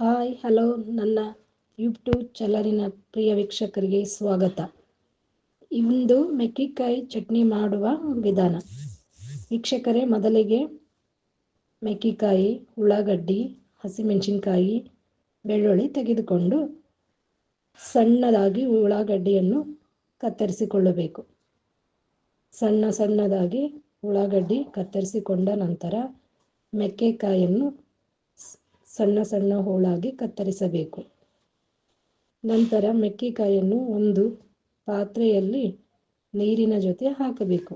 Hi, hello, ನನ್ನ YouTube ಚಾನಲಿನ ಪ್ರಿಯ ವೀಕ್ಷಕರಿಗೆ ಸ್ವಾಗತ. ಇಂದು ಮೆಕ್ಕಿಕಾಯಿ ಚಟ್ನಿ ಮಾಡುವ ವಿಧಾನ. ವೀಕ್ಷಕರೇ, ಮೊದಲಿಗೆ ಮೆಕ್ಕೆಕಾಯಿ, ಉಳ್ಳಾಗಡ್ಡಿ, ಹಸಿಮೆಣಸಿನ್ಕಾಯಿ, ಬೆಳ್ಳುಳ್ಳಿ ತೆಗೆದುಕೊಂಡು ಸಣ್ಣದಾಗಿ ಉಳ್ಳಾಗಡ್ಡಿಯನ್ನು ಕತ್ತರಿಸಿಕೊಳ್ಳಬೇಕು. ಸಣ್ಣ ಸಣ್ಣದಾಗಿ ಉಳ್ಳಾಗಡ್ಡಿ ಕತ್ತರಿಸಿಕೊಂಡ ನಂತರ ಮೆಕ್ಕೆಕಾಯನ್ನು ಸಣ್ಣ ಸಣ್ಣ ಹೋಳಾಗಿ ಕತ್ತರಿಸಬೇಕು. ನಂತರ ಮೆಕ್ಕೆಕಾಯನ್ನು ಒಂದು ಪಾತ್ರೆಯಲ್ಲಿ ನೀರಿನ ಜೊತೆ ಹಾಕಬೇಕು.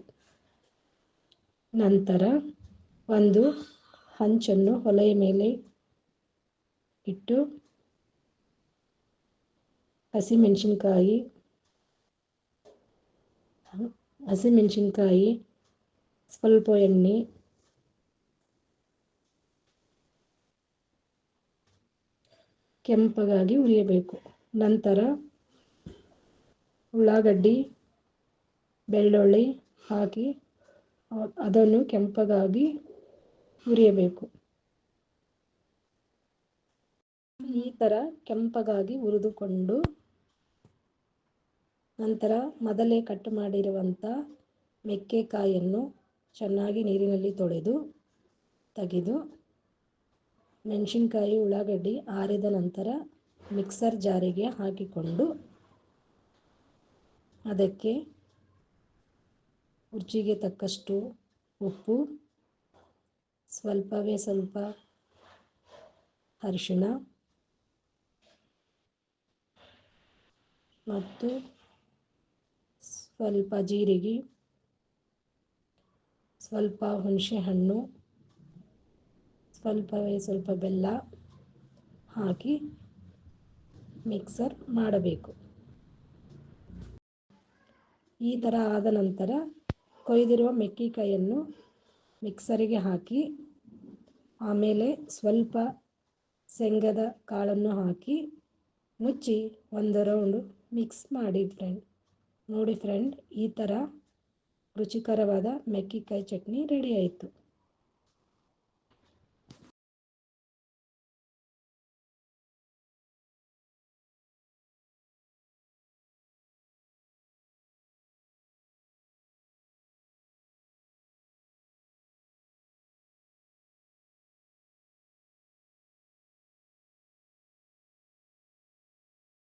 ನಂತರ ಒಂದು ಹಂಚನ್ನು ಒಲೆಯ ಮೇಲೆ ಇಟ್ಟು ಹಸಿಮೆಣಸಿನ್ಕಾಯಿ ಹಸಿಮೆಣಸಿನ್ಕಾಯಿ, ಸ್ವಲ್ಪ ಎಣ್ಣೆ ಕೆಂಪಗಾಗಿ ಹುರಿಯಬೇಕು ನಂತರ ಉಳ್ಳಾಗಡ್ಡಿ, ಬೆಳ್ಳುಳ್ಳಿ ಹಾಕಿ ಅದನ್ನು ಕೆಂಪಗಾಗಿ ಹುರಿಯಬೇಕು ಈ ಥರ ಕೆಂಪಗಾಗಿ ಹುರಿದುಕೊಂಡು ನಂತರ ಮೊದಲೇ ಕಟ್ ಮಾಡಿರುವಂಥ ಮೆಕ್ಕೆಕಾಯನ್ನು ಚೆನ್ನಾಗಿ ನೀರಿನಲ್ಲಿ ತೊಳೆದು ತೆಗೆದು ಮೆಣಸಿನ್ಕಾಯಿ, ಉಳ್ಳಾಗಡ್ಡಿ ಆರಿದ ನಂತರ ಮಿಕ್ಸರ್ ಜಾರಿಗೆ ಹಾಕಿಕೊಂಡು ಅದಕ್ಕೆ ರುಚಿಗೆ ತಕ್ಕಷ್ಟು ಉಪ್ಪು, ಸ್ವಲ್ಪವೇ ಸ್ವಲ್ಪ ಅರಿಶಿಣ ಮತ್ತು ಸ್ವಲ್ಪ ಜೀರಿಗೆ, ಸ್ವಲ್ಪ ಹುಣಸೆಹಣ್ಣು ಸ್ವಲ್ಪವೇ ಸ್ವಲ್ಪ ಬೆಲ್ಲ ಹಾಕಿ ಮಿಕ್ಸರ್ ಮಾಡಬೇಕು. ಈ ಥರ ಆದ ನಂತರ ಕೊಯ್ದಿರುವ ಮೆಕ್ಕಿಕಾಯನ್ನು ಮಿಕ್ಸರಿಗೆ ಹಾಕಿ, ಆಮೇಲೆ ಸ್ವಲ್ಪ ಶೇಂಗದ ಕಾಳನ್ನು ಹಾಕಿ ಮುಚ್ಚಿ ಒಂದು ರೌಂಡು ಮಿಕ್ಸ್ ಮಾಡಿ ಫ್ರೆಂಡ್. ನೋಡಿ ಫ್ರೆಂಡ್, ಈ ಥರ ರುಚಿಕರವಾದ ಮೆಕ್ಕಿಕಾಯಿ ಚಟ್ನಿ ರೆಡಿ ಆಯಿತು.